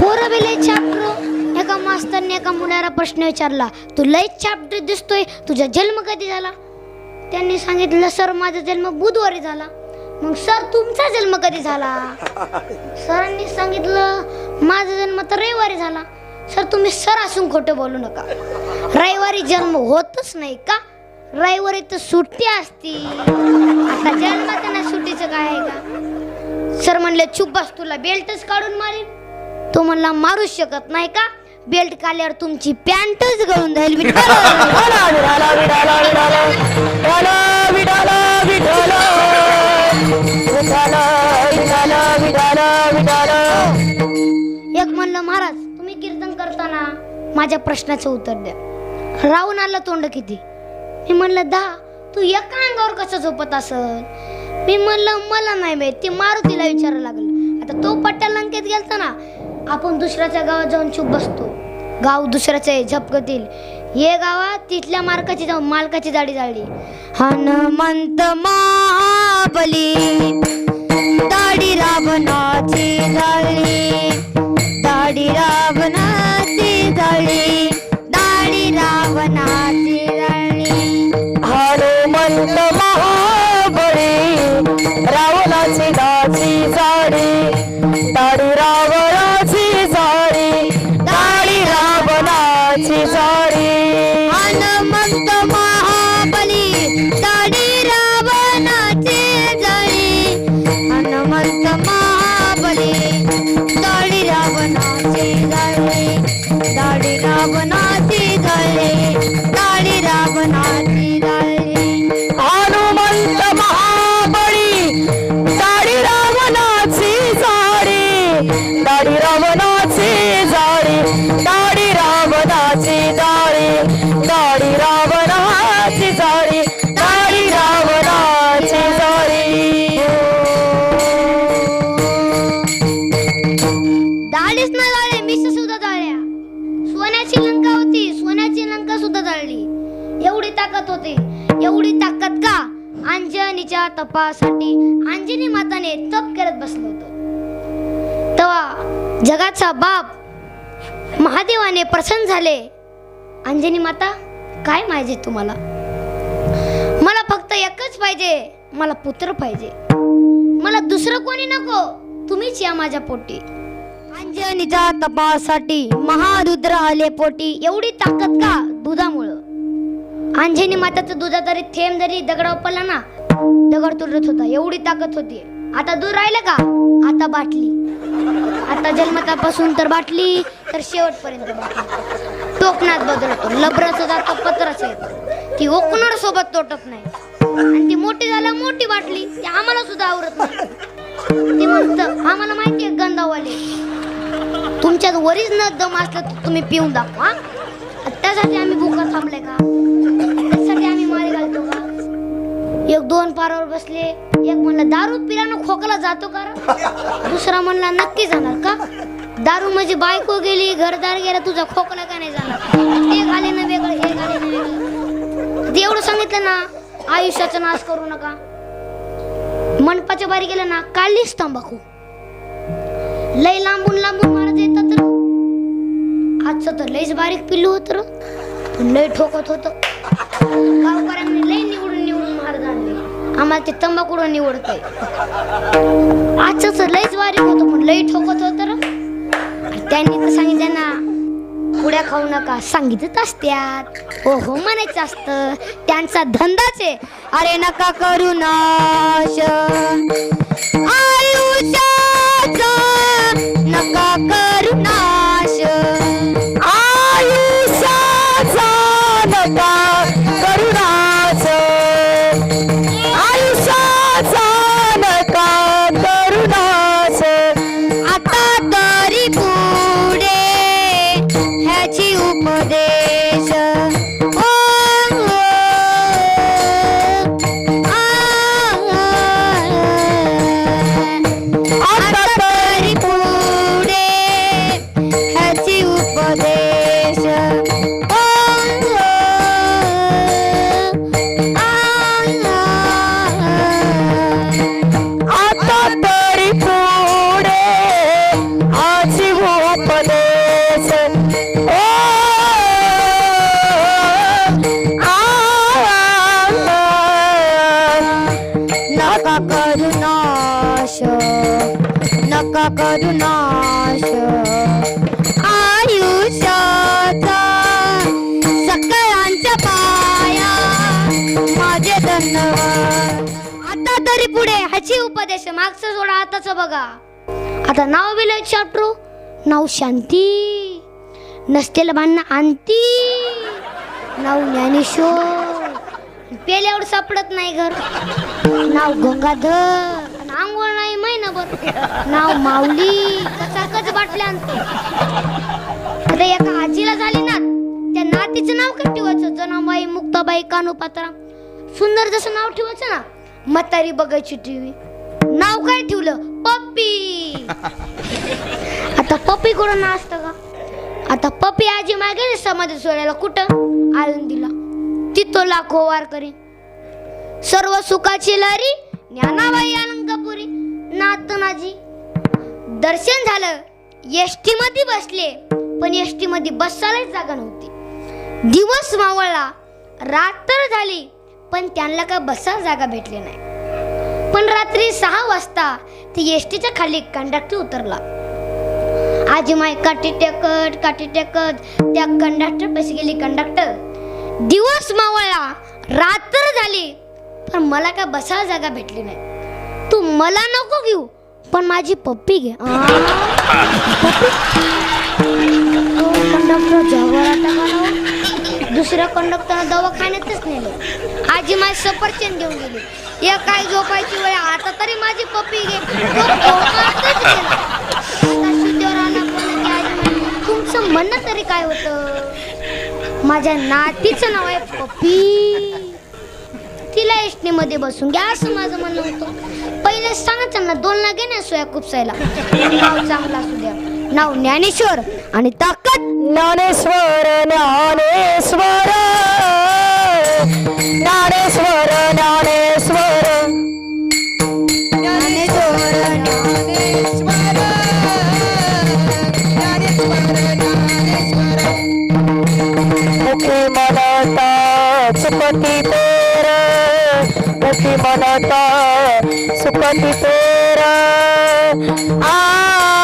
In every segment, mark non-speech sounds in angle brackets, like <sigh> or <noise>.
पोरं बी लय एका मास्तरने एका मुलाला प्रश्न विचारला तू लय चॅप्टर दिसतोय तुझा जन्म कधी झाला? त्यांनी सांगितलं सर माझा जन्म बुधवारी झाला. मग सर तुमचा जन्म कधी झाला? <laughs> सरांनी सांगितलं माझा जन्म तर रविवारी झाला. सर तुम्ही सर असून खोटं बोलू नका. रविवारी जन्म होतच नाही का? रविवारी तर सुट्टी असती. आता जन्मात सुट्टीचं काय आहे का? सर म्हणले चुप बस तुला बेल्टच काढून मारेल तो म्हणला मारू शकत नाही का? बेल्ट काल्यावर तुमची पॅन्टच गळून जाईल <laughs> एक म्हणलं महाराज तुम्ही कीर्तन करताना माझ्या प्रश्नाचं उत्तर द्या. राहून आलं तोंड किती? मी म्हणलं दहा तू एका अंगावर कसं झोपत असल? मी म्हणलं मला नाही माहीत. ते मारुतीला विचारायला लागलं. आता तो पट्ट्या लंकेत गेलता ना आपण दुसऱ्याच्या गावात जाऊन चुप बसतो. गाव दुसऱ्याचं आहे झपकतील ये गावात तिथल्या मार्काची जाऊन मालकाची जाडी जाळली. हनुमंत महाबली दाढी रावणाची जाळी दाढी रावणाची जाळी दाढी रावणाची जाळी हनुमंत महाबळी रावणाची दाची जाळी दाढी राव झाली. एवढी ताकद होती. एवढी ताकद का? अंजनीच्या तपासाठी अंजनी माताने तप करत बसलो होतो. तेव्हा जगाचा बाप महादेवाने प्रसन्न झाले. अंजनी माता काय पाहिजे तुम्हाला? मला फक्त एकच पाहिजे. मला पुत्र पाहिजे. मला दुसरं कोणी नको. तुम्हीच या माझ्या पोटी. अंजनीच्या तपासाठी महारुद्र आले पोटी. एवढी ताकद का? दुधामुळं. अंजनी माताचं दुधातरी थेंब जरी दगडावर पडला ना दगड तुटत होता एवढी ताकद होती. आता दूध राहिलं का? आता बाटली. आता जन्मतापासून तर बाटली तर शेवटपर्यंत बाटली. टोकनात बदलतो लबराचं जातं पत्राचं येतं. ती ओकणार सोबत तोटत नाही. आणि ती मोठी झाल्या मोठी बाटली ती आम्हाला सुद्धा आवरत नाही. ती आम्हाला माहिती आहे गंधावाले. तुमच्यात वरीच न दम असलं तर तुम्ही पिऊन दाखवा त्यासाठी आम्ही भुका थांबले का? एक दोन पारावर बसले. एक म्हणलं दारू पिल्यानं खोकला जातो का रे? दुसरा म्हणला नक्की जाणार का? दारू म्हणजे बायको गेली घरदार गेला तुझा खोकला का नाही जाणार? ते घाले ना वेगळं हे घाले ना वेगळं. ते एवढं सांगितलं ना आयुष्याचा नाश करू नका. मनपाच्या बारी गेलं ना काढलीच तंबाखू. लय लांबून लांबून मारत येतात तर आजचं तर लयच बारीक पिल्लू होत र. पण लय ठोकत होत. गावकऱ्यांनी आम्हाला ते तंबाखू निवडतंय. आजचं तर लयच होतो पण लई ठोकत होत र. त्यांनी तर सांगितलं ना पुड्या खाऊ नका सांगितच असत्यात. हो हो म्हणायचं असतं त्यांचा धंदाच आहे. अरे नका करू नाश. पुढे ह्याची उपदेश मागचं सोडा आताच बघा. आता नाव विलय चाप्टू नाव शांती. नसतेल भांडणं आणती. नाव ज्ञानेश्वर. पेल्यावर सापडत नाही घर. नाव गंगाधर. आंघोळ नाही महिनाभर. नाव माऊली. सारखंच बाटल्या आणतो. आता एका आजीला झाली ना त्या नातीचं नाव काय ठेवायचं? जनाबाई मुक्ताबाई कानोपात्रा सुंदर जसं नाव ठेवायचं ना म्हातारी बघायची टीव्ही. नाव काय ठेवलं? पप्पी. <laughs> आता पप्पी कोण असतं का? आता पप्पी आजी मागे समाधी सोडायला. कुठं? आळंदीला. तिथं लाखो वार करी. सर्व सुखाची लहरी ज्ञानाबाई अलंकापुरी नात नाजी दर्शन झालं. एसटी मध्ये बसले. पण एसटी मध्ये बसायलाच जागा नव्हती. दिवस मावळला. रात्र झाली. पण त्यांना काय बसा जागा भेटली नाही. पण रात्री सहा वाजता ती एसटीच्या खाली कंडक्टर उतरला. आजी माय काठी टेकत काठी टेकत त्या कंडक्टर पैसे गेली. कंडक्टर दिवस मावळला रात्र झाली पण मला काय बसायला जागा भेटली नाही. तू मला नको घेऊ पण माझी पप्पी घे. कंडक्टर जवळ दुसऱ्या कंडक्टरनं दवाखान्यातच नेलं. आजी माझी सफरचंद घेऊन गेली. या काय झोपायची वेळ? आता तरी माझी पप्पी गे तुमचं म्हणणं तरी काय होतं? माझ्या नातीचं नाव आहे पप्पी. तिला एसटी मध्ये बसून घ्या असं माझं म्हणणं होतं. पहिले सांगा त्यांना दोन लागे ना सोया कुपसायला नाव चांगला असू द्या. नाव ज्ञानेश्वर आणि ताकद. ज्ञानेश्वर. ज्ञानेश्वर ज्ञानेश्वर ज्ञानेश्वर मुखी मनता सुपती तेर मुखी मनता सुपती तेर आ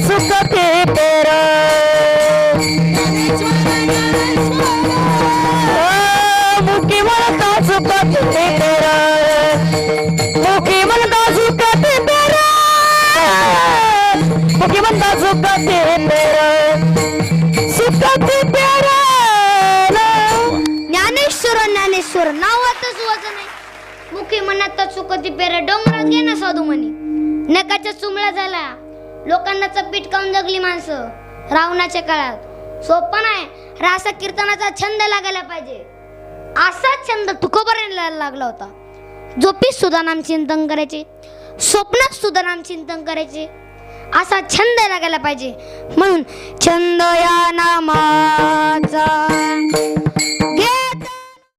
सुख म्हणता तेरा मुखी म्हणता सुखाचे पेर मुखी म्हणता मुखी म्हणता ज्ञानेश्वर ज्ञानेश्वर नावातच वजन आहे. मुखी मनात चुकती पेरा डोंगरात घे ना साधू म्हणे. नकाच्या चुमळा झाला. लोकांना चपीट काऊन जगली माणसं? रावणाच्या काळात. सोपं नाही. रासा कीर्तनाचा छंद लागायला पाहिजे. असाच छंद तुकोबऱ्याला लागला होता. झोपीत सुद्धा नाम चिंतन करायचे. स्वप्नात सुद्धा नाम चिंतन करायचे. असा छंद लागायला पाहिजे. म्हणून छंद या नामाचा